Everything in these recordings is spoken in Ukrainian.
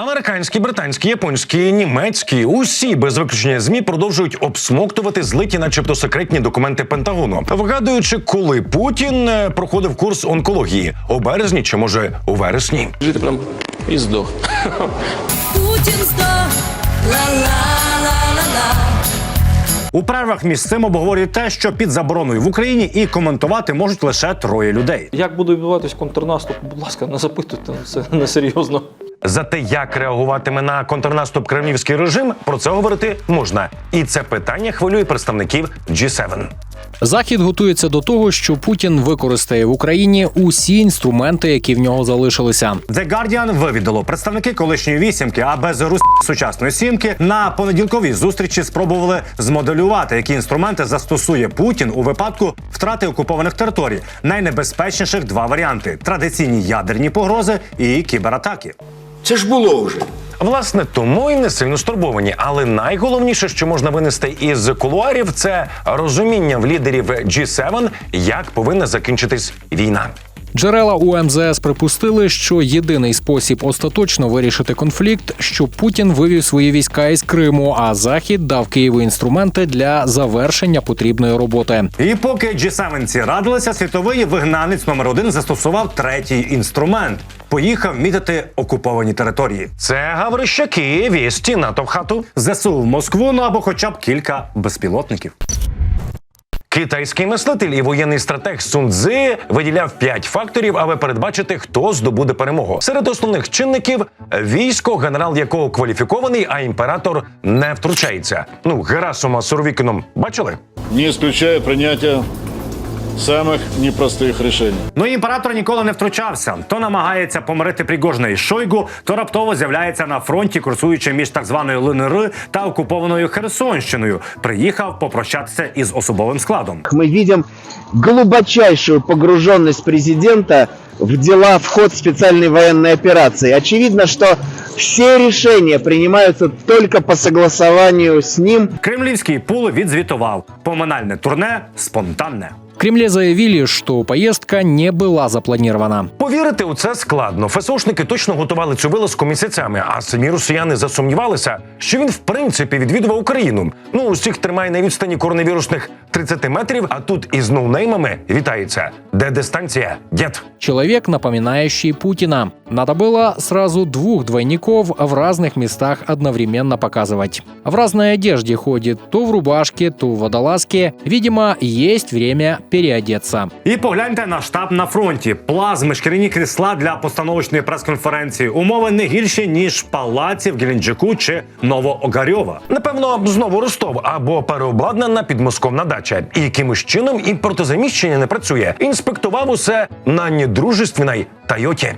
Американські, британські, японські, німецькі усі без виключення змі продовжують обсмоктувати злиті, начебто секретні документи Пентагону, вигадуючи, коли Путін е, проходив курс онкології у березні чи може у вересні. Жити прям і здох. Путін здох, ла-ла-ла-ла-ла. У перервах між цим обговорюють те, що під забороною в Україні і коментувати можуть лише троє людей. Як буде відбуватись контрнаступ, будь ласка, не запитуйте, це несерйозно. Зате як реагуватиме на контрнаступ кремлівський режим, про це говорити можна, і це питання хвилює представників G7. Захід готується до того, що Путін використає в Україні усі інструменти, які в нього залишилися. The Guardian вивідало представники колишньої вісімки, а без рус сучасної сімки на понеділковій зустрічі спробували змоделювати, які інструменти застосує Путін у випадку втрати окупованих територій. Найнебезпечніших два варіанти: традиційні ядерні погрози і кібератаки. Це ж було вже. Власне, тому і не сильно стурбовані. Але найголовніше, що можна винести із кулуарів, це розуміння в лідерів G7, як повинна закінчитись війна. Джерела у МЗС припустили, що єдиний спосіб остаточно вирішити конфлікт, щоб Путін вивів свої війська із Криму, а Захід дав Києву інструменти для завершення потрібної роботи. І поки G7 радилися, світовий вигнанець номер один застосував третій інструмент. Поїхав мітити окуповані території. Це гаврищаки, вісті НАТО в хату. ЗСУ в Москву, ну або хоча б кілька безпілотників. Китайський мислитель і воєнний стратег Сун Цзи виділяв п'ять факторів, аби передбачити, хто здобуде перемогу. Серед основних чинників військо, генерал якого кваліфікований, а імператор не втручається. Ну, Герасума з Суровікіном бачили? не исключая принятия самых непростых решений. Ну і імператор ніколи не втручався. То намагається помирити Пригожина із Шойгу, то раптово з'являється на фронті, курсуючи між так званою ЛНР та окупованою Херсонщиною. Приїхав попрощатися із особовим складом. мы видим глубочайшую погруженность президента в дела, в ход специальной военной операции. Очевидно, что все решения принимаются только по согласованию с ним. Кремлівський пул відзвітував поминальне турне спонтанне. Кремле заявили, что поездка не была запланирована. Повірити у це складно. ФСОшники точно готували цю вилазку місяцями, а самі росіяни засумнівалися, що він в принципі відвідував Україну. Ну усіх тримає на відстані коронавірусних 30 метрів, а тут із ноунеймами вітається. Де дистанція? Дід. Человек, напоминающий Путина. Надо было сразу двух двойников в разных местах одновременно показывать. В разной одежде ходит, то в рубашке, то в водолазке. Видимо, есть время переодеться. І погляньте на штаб на фронті. Плазми, шкіряні крісла для постановочної прес-конференції. Умови не гірші ніж палаці в Геленджику чи Новоогарьова. Напевно, знову Ростов або переобладнана підмосковна дача. І якимось чином імпортозаміщення не працює. Інспектував усе на недружественній Тойоті.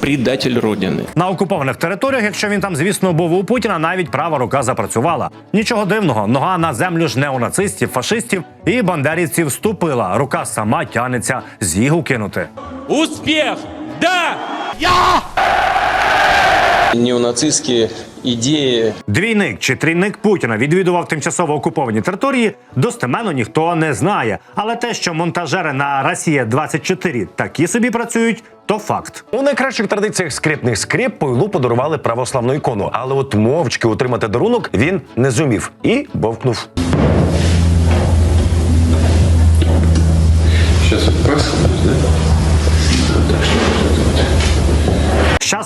Предатель Родини. На окупованих територіях, якщо він там, звісно, був у Путіна, навіть права рука запрацювала. Нічого дивного, нога на землю ж неонацистів, фашистів і бандерівців ступила. Рука сама тянеться зігу кинути. Успіх! Да! Неонацистські ідеї Двійник чи трійник Путіна відвідував тимчасово окуповані території. Достеменно ніхто не знає. Але те, що монтажери на Росія 24 такі собі працюють, то факт. У найкращих традиціях скрипних скрип Пойлу подарували православну ікону, але от мовчки утримати дарунок він не зумів і бовкнув. Отпрашиваюсь, да?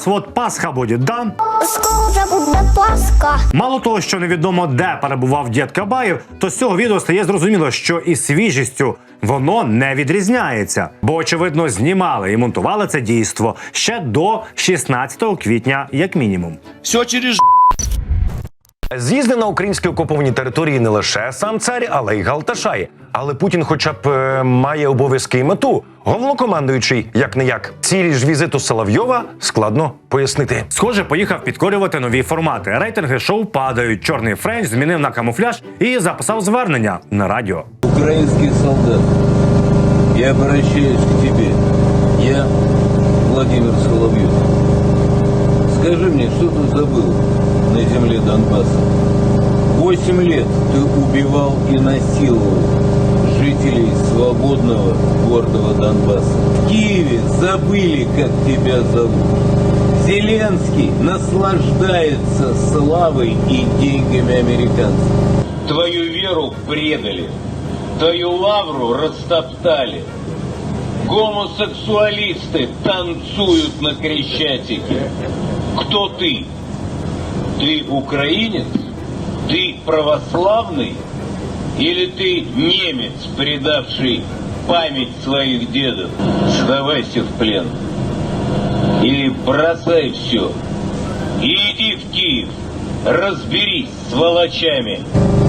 Щас от Пасха буде, да? Скоро вже буде Пасха. Мало того, що невідомо де перебував дід Кабаєв, то з цього відео стає зрозуміло, що і свіжістю воно не відрізняється, бо очевидно знімали і монтували це дійство ще до 16 квітня, як мінімум. Все через З'їзди на українські окуповані території не лише сам цар, але й Галташай. Але Путін, хоча б е, має обов'язки і мету, головнокомандуючий, як не як. Цілі ж візиту Соловйова складно пояснити. Схоже, поїхав підкорювати нові формати. Рейтинги шоу падають. Чорний френч змінив на камуфляж і записав звернення на радіо. Украинский солдат, я обращаюсь к тебе. Я Владимир Соловьев. Скажи мне, что ты забыл на земле Донбасса? Восемь лет ты убивал и насиловал Жителей свободного гордого Донбасса. В Киеве забыли, как тебя зовут. Зеленский наслаждается славой и деньгами американцев. Твою веру предали, твою лавру растоптали. Гомосексуалисты танцуют на Крещатике. Кто ты? Ты украинец? Ты православный? Или ты немец, предавший память своих дедов? Сдавайся в плен. Или бросай все. И иди в Киев. Разберись с волочами,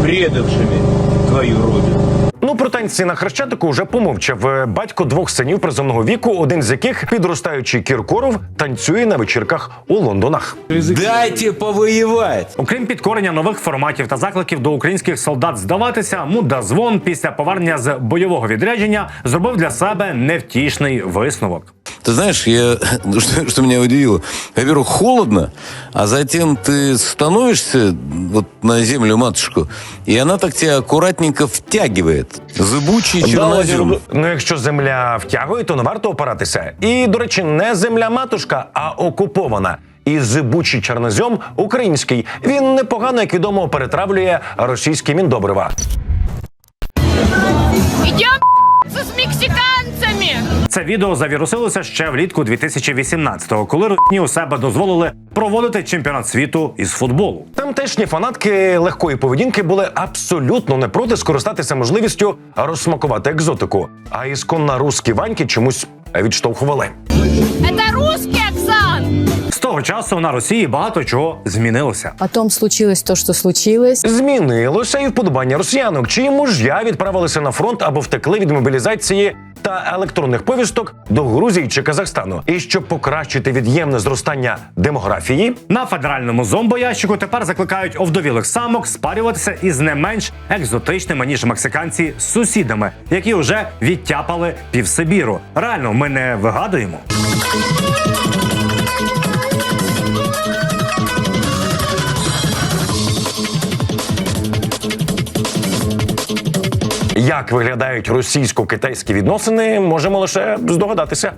предавшими твою родину. Ну про танці на хрещатику вже помовчав Е, батько двох синів призовного віку, один з яких підростаючий Кіркоров танцює на вечірках у Лондонах. Дайте повоевать. Окрім підкорення нових форматів та закликів до українських солдат здаватися, мудазвон після повернення з бойового відрядження зробив для себе невтішний висновок. Ты знаешь, я, что, что меня удивило, во-первых, холодно, а затем ты становишься вот на землю матушку, и она так тебя аккуратненько втягивает. Зыбучий чорнозем. Ну, якщо земля втягує, то не варто опиратися. І, до речі, не земля матушка, а окупована. І зибучий чорнозьом український. Він непогано, як відомо, перетравлює російські міндобрива. Идем с мексиканцами! Це відео завірусилося ще влітку 2018-го, коли родні у себе дозволили проводити чемпіонат світу із футболу. Тамтешні фанатки легкої поведінки були абсолютно не проти скористатися можливістю розсмакувати екзотику. А ісконна русські ваньки чомусь відштовхували. Це! З того часу на Росії багато чого змінилося. Потом случилось то, что случилось. Змінилося і вподобання росіянок, чиї муж'я відправилися на фронт або втекли від мобілізації та електронних повісток до Грузії чи Казахстану. І щоб покращити від'ємне зростання демографії, На федеральному зомбоящику тепер закликають овдовілих самок спарюватися із не менш екзотичними ніж мексиканці сусідами, які вже відтяпали півсибіру. Реально, ми не вигадуємо. Як виглядають російсько-китайські відносини, можемо лише здогадатися.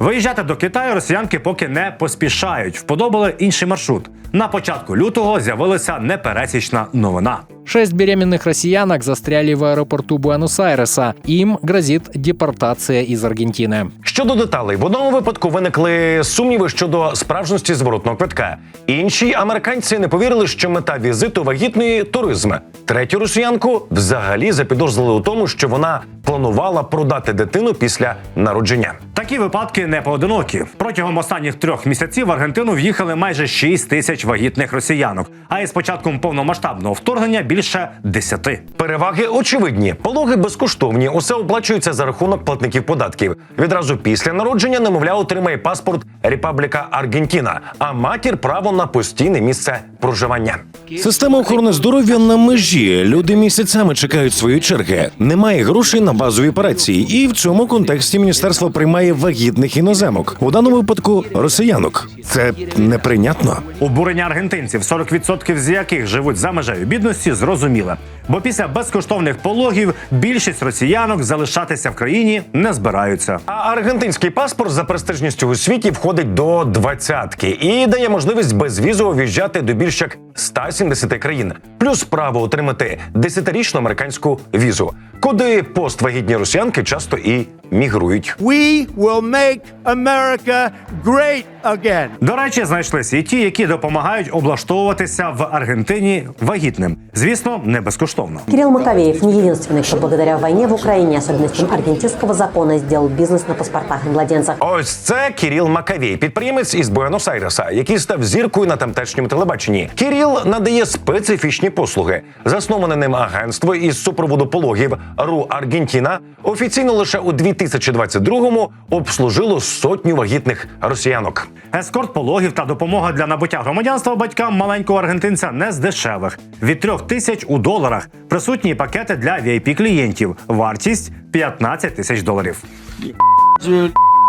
Виїжджати до Китаю росіянки поки не поспішають. Вподобали інший маршрут. На початку лютого з'явилася непересічна новина. Шесть беременных россиянок застряли в аэропорту Буэнос-Айреса. Им грозит депортация из Аргентины. Щодо деталей, в одному випадку виникли сумніви щодо справжності зворотного квитка. Інші американці не повірили, що мета візиту вагітної туризм. Третю росіянку взагалі запідозрили у тому, що вона планувала продати дитину після народження. Такі випадки не поодинокі. Протягом останніх трьох місяців в Аргентину в'їхали майже 6 тисяч вагітних росіянок. А із початком повномасштабного вторгнення більше 10. Переваги очевидні. Пологи безкоштовні. Усе оплачується за рахунок платників податків. Відразу після народження немовля отримає паспорт Репабліка Аргентіна, а матір право на постійне місце проживання. Система охорони здоров'я на межі. Люди місяцями чекають своєї черги. Немає грошей на базові операції, і в цьому контексті міністерство приймає вагітних іноземок. У даному випадку росіянок. Це неприйнятно. Обурення аргентинців, 40% з яких живуть за межею бідності, зрозуміле. Бо після безкоштовних пологів більшість росіянок залишатися в країні не збираються. А аргентинський паспорт за престижністю у світі входить до двадцятки і дає можливість безвізово в'їжджати до більш як 170 країн, плюс право отримати 10-річну американську візу, куди поствагітні росіянки часто і мігрують. We will make America great again. До речі, знайшлися і ті, які допомагають облаштовуватися в Аргентині вагітним. Звісно, не безкоштовно. Кирилл Маковеев не единственный, кто благодаря войне в Украине, особенностям аргентинского закона, сделал бизнес на паспортах младенцев. Ось це Кіріл Макавей, підприємець із Буенос-Айреса, який став зіркою на тамтешньому телебаченні. Кіріл надає специфічні послуги. Засноване ним агентство із супроводу пологів Ру Аргентіна офіційно лише у 2022-му обслужило сотню вагітних росіянок. Ескорт пологів та допомога для набуття громадянства батькам маленького аргентинця не з дешевих. Від трьох тисяч у доларах присутні пакети для vip клієнтів. Вартість 15 тисяч доларів.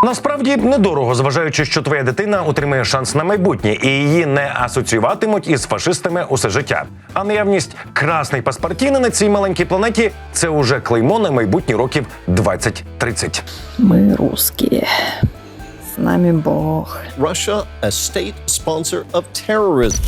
Насправді недорого, зважаючи, що твоя дитина отримає шанс на майбутнє, і її не асоціюватимуть із фашистами усе життя. А наявність красний паспортіни на цій маленькій планеті це уже клеймо на майбутні років 20-30. Мы русские. С нами Бог. Russia a state sponsor of terrorism.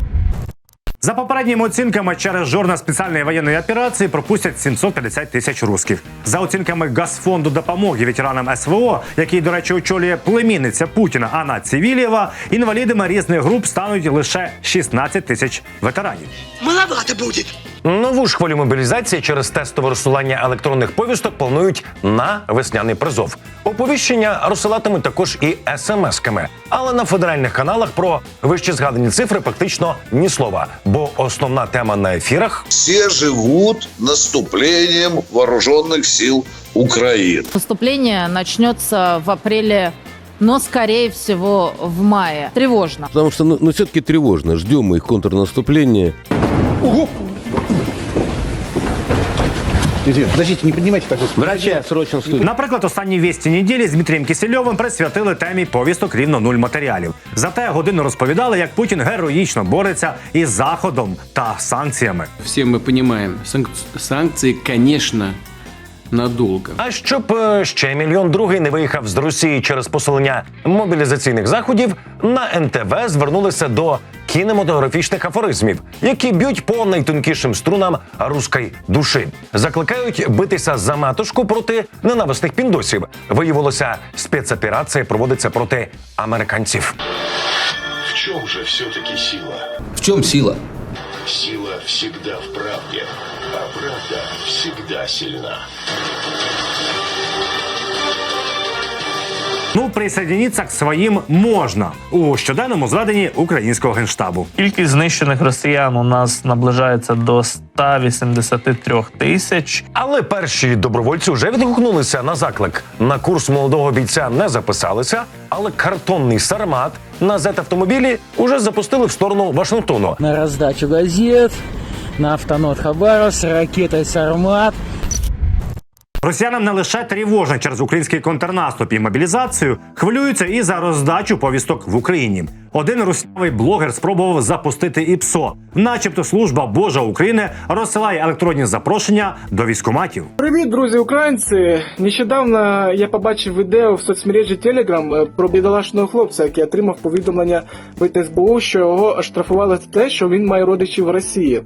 За попередніми оцінками, через жорна спеціальної воєнної операції пропустять 750 тисяч русських. За оцінками Газфонду допомоги ветеранам СВО, який, до речі, очолює племінниця Путіна Анна Цивілєва, інвалідами різних груп стануть лише 16 тисяч ветеранів. Маловато будет. Нову ж хвилю мобілізації через тестове розсилання електронних повісток планують на весняний призов. Оповіщення розсилатимуть також і смс-ками. Але на федеральних каналах про вище згадані цифри практично ні слова. Бо основна тема на ефірах Все живут наступлением вооруженных сил Украины. Наступление начнется в апреле, но скорее всего в мае. Тревожно. Потому что, ну, все-таки тревожно. Ждем их контрнаступления. Подождите, не поднимайте так. Врача срочно в студию. Наприклад, останні вісті неділі з Дмитрієм Кисельовим присвятили темі повісток рівно нуль матеріалів. Зате годину розповідали, як Путін героїчно бореться із заходом та санкціями. Все мы понимаем, санкции, конечно, надолго. А щоб е, ще мільйон другий не виїхав з Росії через посилення мобілізаційних заходів, на НТВ звернулися до кінематографічних афоризмів, які б'ють по найтонкішим струнам руської душі. Закликають битися за матушку проти ненависних піндосів. Виявилося, спецоперація проводиться проти американців. В чем же все-таки сила? В чем сила? Сила всегда в правде, а правда всегда сильна. Ну, присоединіться к своїм можна у щоденному зведенні українського генштабу. Кількість знищених росіян у нас наближається до 183 тисяч. Але перші добровольці вже відгукнулися на заклик. На курс молодого бійця не записалися, але картонний сармат на зет-автомобілі уже запустили в сторону Вашингтону. На раздачу газет, на автонот Хабаровск, ракетой «Сармат». Росіянам не лише тривожно через український контрнаступ і мобілізацію, хвилюються і за роздачу повісток в Україні. Один руснявий блогер спробував запустити ІПСО, начебто служба Божа України розсилає електронні запрошення до військоматів. Привіт, друзі українці! Нещодавно я побачив відео в соцмережі Telegram про бідолашного хлопця, який отримав повідомлення від СБУ, що його штрафували за те, що він має родичів в Росії.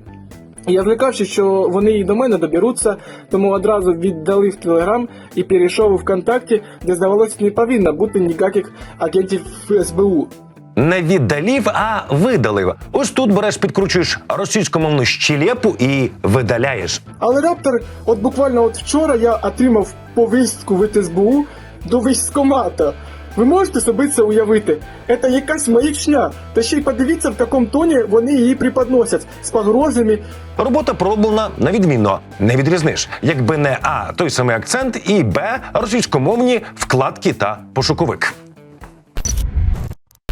Я злякався, що вони і до мене доберуться, тому одразу віддалив Телеграм і перейшов у ВКонтакті, де здавалося не повинно бути ніяких агентів СБУ. Не віддалів, а видалив. Ось тут береш, підкручуєш російськомовну щелепу і видаляєш. Але раптор, от буквально от вчора я отримав повістку від СБУ до військкомата. Ви можете собі це уявити? Це якась маячня. Та ще й подивіться, в якому тоні вони її преподносять з погрозами. Робота пророблена на відмінно. Не відрізниш, якби не А, той самий акцент, і Б російськомовні вкладки та пошуковик.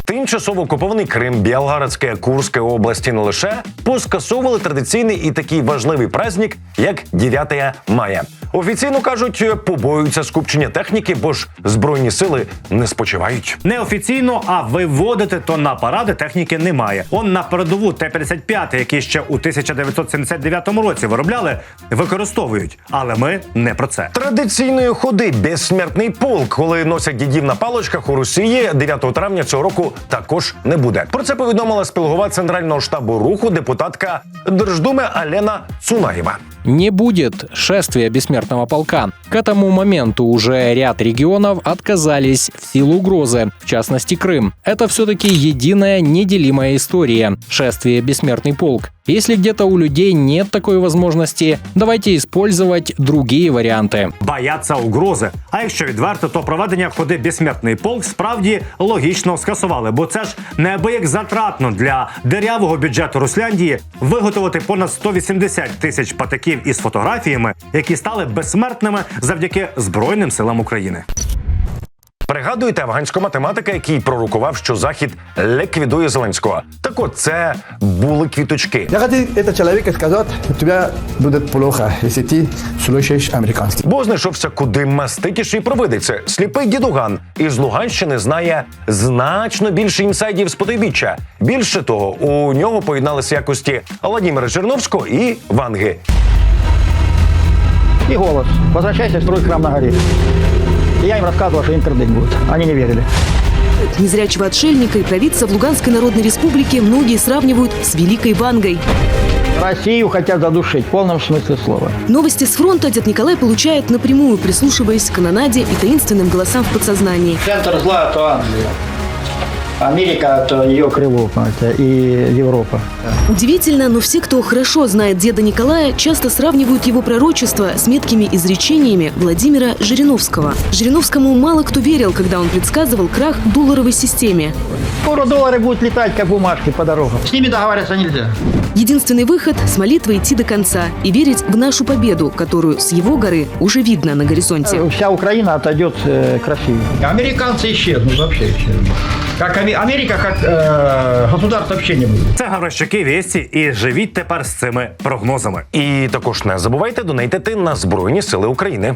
Тимчасово окупований Крим, Білгородська, Курська області не лише поскасовували традиційний і такий важливий праздник, як 9 мая. Офіційно кажуть, побоюються скупчення техніки, бо ж збройні сили не спочивають. Неофіційно, а виводити то на паради техніки немає. Он на передову Т-55, які ще у 1979 році виробляли, використовують. Але ми не про це. Традиційної ходи безсмертний полк, коли носять дідів на паличках у Росії 9 травня цього року також не буде. Про це повідомила спілгова центрального штабу руху депутатка Держдуми Алена Цунаєва. Не будет шествия бессмертного полка. К этому моменту уже ряд регионов отказались в силу угрозы, в частности Крым. Это все-таки единая неделимая история – шествие бессмертный полк. Если где-то у людей нет такой возможности, давайте использовать другие варианты. Бояться угрози. А якщо відверто, то проведення ходи безсмертний полк справді логічно скасували, бо це ж неабияк затратно для дерявого бюджету Русляндії виготовити понад 180 тисяч патиків із фотографіями, які стали безсмертними завдяки Збройним силам України. Пригадуєте афганського математика, який пророкував, що захід ліквідує Зеленського. Так от це були квіточки. Я хотел это человека сказать, у тебя будет плохо, если ты слушаешь американский. Бо знайшовся куди маститіший провидець. Сліпий дідуган із Луганщини знає значно більше інсайдів з потойбіччя. Більше того, у нього поєдналися якості Владимира Черновського і Ванги. И голос. Возвращайся, строй храм на горе. Я им рассказывал, что интернет будет. Они не верили. Незрячего отшельника и провидца в Луганской Народной Республике многие сравнивают с Великой Вангой. Россию хотят задушить в полном смысле слова. Новости с фронта дед Николай получает напрямую, прислушиваясь к канонаде и таинственным голосам в подсознании. Центр зла – это Англия. Америка – это ее крыло, понимаете, и Европа. Удивительно, но все, кто хорошо знает деда Николая, часто сравнивают его пророчество с меткими изречениями Владимира Жириновского. Жириновскому мало кто верил, когда он предсказывал крах долларовой системе. Скоро доллары будут летать, как бумажки по дорогам. С ними договариваться нельзя. Единственный выход – с молитвой идти до конца и верить в нашу победу, которую с его горы уже видно на горизонте. Вся Украина отойдет э, к России. Американцы исчезнут, вообще исчезнут. Как Америка, как э, государство вообще не буде. Це Гаврищаки Вєсті і живіть тепер з цими прогнозами. І також не забувайте донейтити на Збройні Сили України.